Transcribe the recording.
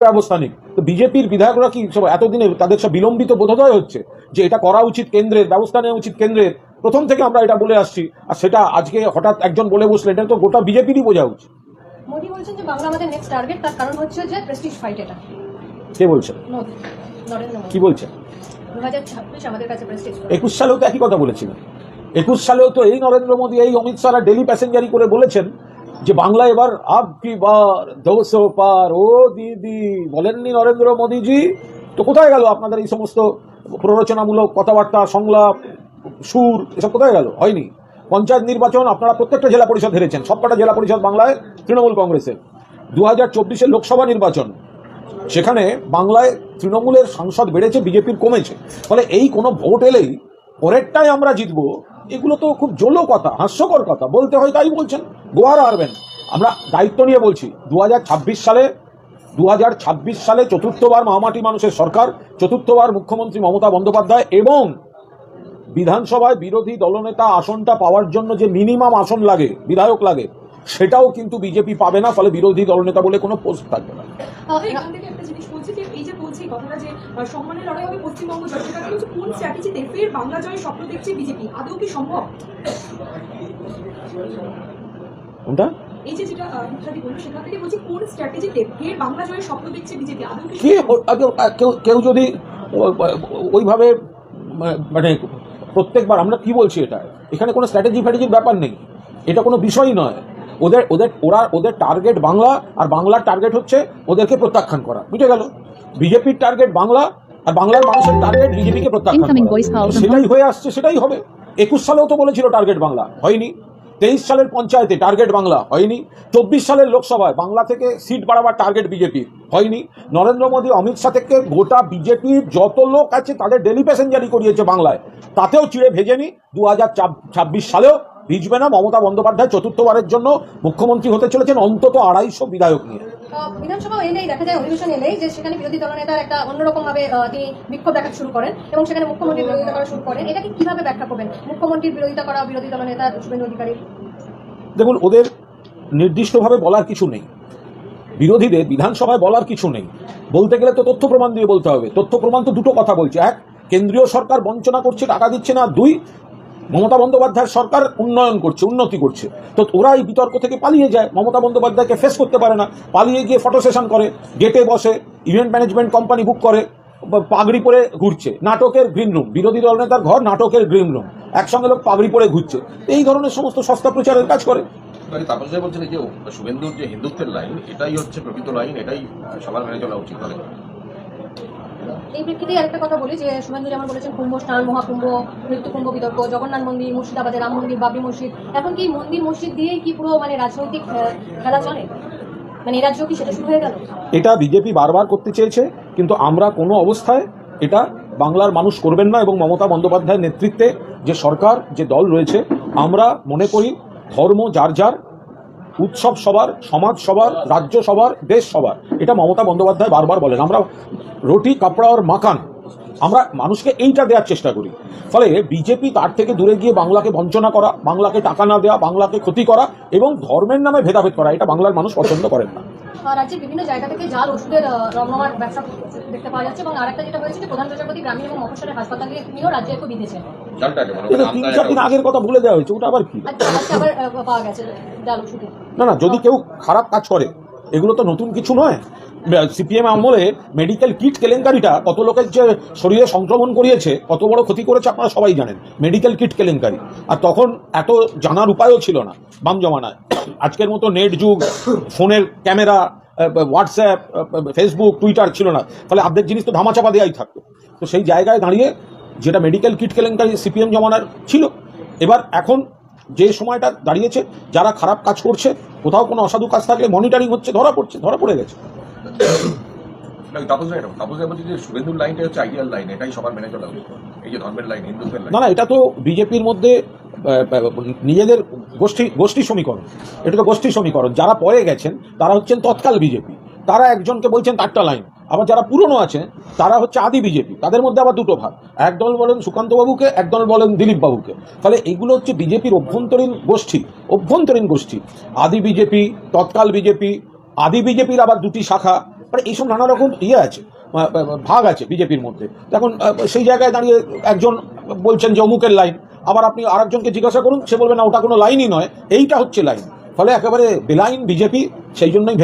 ব্যবস্থা নেই তো বিজেপির বিধায়করা কি সব এতদিনে তাদের সব বিলম্বিত বোধোদয় হচ্ছে যে এটা করা উচিত কেন্দ্রের ব্যবস্থা নেওয়া উচিত কেন্দ্রের? প্রথম থেকে আমরা এটা বলে আসছি। আর সেটা আজকে হঠাৎ একজন বলে বসলে এটা তো গোটা বিজেপিরই বোঝা উচিত। মোদী বলছেন যে বাংলা আমাদের নেক্সট টার্গেট তার কারণ হচ্ছে যে প্রেস্টিজ ফাইট এটা। কে বলছেন কি বলছেন একুশ সালেও তো একই কথা বলেছিলেন। একুশ সালেও তো এই নরেন্দ্র মোদী এই অমিত শাহরা ডেলি প্যাসেঞ্জারি করে বলেছেন যে বাংলা এবার আব কি বার? দোসো পার। ও দিদি, বলেননি নরেন্দ্র মোদীজি? তো কোথায় গেল আপনাদের এই সমস্ত প্ররোচনামূলক কথাবার্তা, সংলাপ, সুর, এসব কোথায় গেল? হয়নি। পঞ্চায়েত নির্বাচন আপনারা প্রত্যেকটা জেলা পরিষদ হেরেছেন। সবকটা জেলা পরিষদ বাংলায় তৃণমূল কংগ্রেসের দু হাজার চব্বিশের লোকসভা নির্বাচন। সেখানে বাংলায় তৃণমূলের সাংসদ বেড়েছে, বিজেপির কমেছে। ফলে এই কোনো ভোট এলেই পরেরটাই আমরা জিতবো, এগুলো তো খুব জলো কথা, হাস্যকর কথা, বলতে হয় তাই বলছেন, গোয়ার হারবেন। আমরা দায়িত্ব নিয়ে বলছি দু হাজার ছাব্বিশ সালে দু হাজার ছাব্বিশ সালে চতুর্থবার মহামাটি মানুষের সরকার, চতুর্থবার মুখ্যমন্ত্রী মমতা বন্দ্যোপাধ্যায় এবং বিধানসভায় বিরোধী দলনেতা আসনটা পাওয়ার জন্য যে মিনিমাম আসন লাগে, বিধায়ক লাগে, সেটাও কিন্তু বিজেপি পাবে না, ফলে বিরোধী দলনেতা বলে কোনো পোস্ট থাকবে না। কথাটা যে সম্মানের লড়াই হবে পশ্চিমবঙ্গ জয় সেটা কিন্তু কোন স্ট্র্যাটেজিতে ফের বাংলা জয়ের স্বপ্ন দেখছে বিজেপি? আদৌ কি সম্ভব? কোনটা? এই যে যেটা আহ, বলল সেখান থেকে বলছি কোন স্ট্র্যাটেজিতে ফের বাংলা জয়ের স্বপ্ন দেখছে বিজেপি? আদৌ কি কে ও- আগে- আ- কেউ কেউ যদি ওইভাবে মানে প্রত্যেকবার আমরা কি বলছি এটা? এখানে কোনো স্ট্র্যাটেজি ফ্যাটেজির ব্যাপার নেই। এটা কোনো বিষয়ই নয়। ওদের ওদের ওরা ওদের টার্গেট বাংলা আর বাংলার টার্গেট হচ্ছে ওদেরকে প্রত্যাখ্যান করা। বুঝে গেল? বিজেপির টার্গেট বাংলা আর বাংলার মানুষের টার্গেট বিজেপিকে প্রত্যাখ্যান সেটাই হয়ে আসছে সেটাই হবে। একুশ সালেও তো বলেছিল টার্গেট বাংলা হয়নি। তেইশ সালের পঞ্চায়েতে টার্গেট বাংলা হয়নি। চব্বিশ সালের লোকসভায় বাংলা থেকে সিট বাড়াবার টার্গেট বিজেপি হয়নি। নরেন্দ্র মোদী অমিত শাহ থেকে গোটা বিজেপির যত লোক আছে তাদের ডেলি প্যাসেঞ্জারি করিয়েছে বাংলায়। তাতেও চিড়ে ভেজেনি। দু হাজার ছাব্বিশ সালেও ভিজবে না মমতা বন্দ্যোপাধ্যায় চতুর্থবারের জন্য মুখ্যমন্ত্রী হতে চলেছেন অন্তত আড়াইশো বিধায়ক নিয়ে। বিধানসভা এলেই দেখা যায় অধিবেশন এলেই যে সেখানে বিরোধী দলনেতার একটা অন্যরকম ভাবে তিনি বিক্ষোভ দেখাতে শুরু করেন এবং সেখানে মুখ্যমন্ত্রীর বিরোধিতা করা শুরু করেন। এটাকে কীভাবে ব্যাখ্যা করবেন? মুখ্যমন্ত্রীর বিরোধিতা করা বিরোধী দলনেতা শুভেন্দু অধিকারী দেখুন ওদের নির্দিষ্টভাবে বলার কিছু নেই। বিরোধীদের বিধানসভায় বলার কিছু নেই। বলতে গেলে তো তথ্য প্রমাণ দিয়ে বলতে হবে। তথ্য প্রমাণ তো দুটো কথা বলছে। এক কেন্দ্রীয় সরকার বঞ্চনা করছে টাকা দিচ্ছে না। দুই মমতা বন্দ্যোপাধ্যায়ের সরকার উন্নয়ন করছে, উন্নতি করছে। তো ওরা এই বিতর্ক থেকে পালিয়ে যায়। মমতা বন্দ্যোপাধ্যায়কে ফেস করতে পারে না। পালিয়ে গিয়ে ফটো সেশন করে গেটে বসে ইভেন্ট ম্যানেজমেন্ট কোম্পানি বুক করে পাগড়ি পরে ঘুরছে। নাটকের গ্রিন রুম বিরোধী দলনেতার ঘর নাটকের গ্রিন রুম একসঙ্গে লোক পাগড়ি পরে ঘুরছে। এই ধরনের সমস্ত সস্তা প্রচারের কাজ করে। তাপস বলছেন যে শুভেন্দুর যে হিন্দুত্বের লাইন এটাই হচ্ছে প্রকৃত লাইন এটাই সবার মেনে চলা উচিত এই প্রেক্ষিতে আরেকটা কথা বলি যে শুভেন্দু যেমন বলেছেন কুম্ভ, স্নান, মহাকুম্ভ মৃত্যু কুম্ভ বিতর্ক, জগন্নাথ মন্দির, মুর্শিদাবাদের রাম মন্দির, বাবরি মসজিদ। এখন কি মন্দির, মসজিদ দিয়েই কি পুরো মানে রাজনৈতিক খেলা চলে? মানে রাজ্য কি সেটা শুরু হয়ে গেল? এটা বিজেপি বারবার করতে চেয়েছে, কিন্তু আমরা কোনো অবস্থায় এটা বাংলার মানুষ করবেন না এবং মমতা বন্দ্যোপাধ্যায়ের নেতৃত্বে যে সরকার, যে দল রয়েছে, আমরা মনে করি ধর্ম যার যার উৎসব সবার সমাজ সবার রাজ্য সবার দেশ সবার এটা মমতা বন্দ্যোপাধ্যায় বারবার বলেন। আমরা রুটি, কাপড়া আর মাখান, আমরা মানুষকে এইটা দেওয়ার চেষ্টা করি। ফলে বিজেপি তার থেকে দূরে গিয়ে বাংলাকে বঞ্চনা করা, বাংলাকে টাকা না দেওয়া, বাংলাকে ক্ষতি করা এবং ধর্মের নামে ভেদাভেদ করা, এটা বাংলার মানুষ পছন্দ করেন না। রাজ্যের বিভিন্ন জায়গা থেকে জাল ওষুধের রমরমার ব্যবসা দেখতে পাওয়া যাচ্ছে এবং আরেকটা যেটা হয়েছে যে প্রধান প্রজাপতি গ্রামীণ এবং মফসলের হাসপাতালে নিয়েও রাজ্যে একটু বিঁধেছেন। মানে আগের কথা ভুলে দেওয়া হয়েছে ওটা আবার কি? আজকে আবার পাওয়া গেছে জাল ওষুধে না না যদি কেউ খারাপ কাজ করে এগুলো তো নতুন কিছু নয়। সিপিএম আমলে মেডিকেল কিট কেলেঙ্কারিটা কত লোকের যে শরীরে সংক্রমণ করিয়েছে, কত বড় ক্ষতি করেছে আপনারা সবাই জানেন, মেডিকেল কিট কেলেঙ্কারি। আর তখন এত জানার উপায়ও ছিল না, বাম জমানায়। আজকের মতো নেট যুগ, ফোনের ক্যামেরা হোয়াটসঅ্যাপ ফেসবুক, টুইটার ছিল না, ফলে আপডেট জিনিস তো ধামাচাপা দেওয়াই থাকতো। তো সেই জায়গায় দাঁড়িয়ে যেটা মেডিকেল কিট কেলেঙ্কারি সিপিএম জমানার ছিল, এবার এখন যে সময়টা দাঁড়িয়েছে, যারা খারাপ কাজ করছে, কোথাও কোনো অসাধু কাজ থাকলে মনিটরিং হচ্ছে, ধরা পড়ছে, ধরা পড়ে গেছে। লাইনটা হচ্ছে লাইন এটাই না এটা তো বিজেপির মধ্যে নিজেদের গোষ্ঠী গোষ্ঠী সমীকরণ। এটা তো গোষ্ঠী সমীকরণ। যারা পরে গেছেন, তারা হচ্ছেন তৎকাল বিজেপি। তারা একজনকে বলছেন তারটা লাইন আবার যারা পুরনো আছেন, তারা হচ্ছে আদি বিজেপি। তাদের মধ্যে আবার দুটো ভাগ। একদল বলেন সুকান্ত বাবুকে, একদল বলেন দিলীপ বাবুকে। ফলে এগুলো হচ্ছে বিজেপির অভ্যন্তরীণ গোষ্ঠী। অভ্যন্তরীণ গোষ্ঠী। আদি বিজেপি, তৎকাল বিজেপি আদি বিজেপির আবার দুটি শাখা মানে এইসব নানা রকম ইয়ে আছে ভাগ আছে বিজেপির মধ্যে। এখন সেই জায়গায় দাঁড়িয়ে একজন বলছেন যে অমুকের লাইন, আবার আপনি আরেকজনকে জিজ্ঞাসা করুন, সে বলবে, না, ওটা কোনো লাইনই নয়, এইটা হচ্ছে লাইন। ফলে একেবারে বেলাইন বিজেপি, সেই জন্যই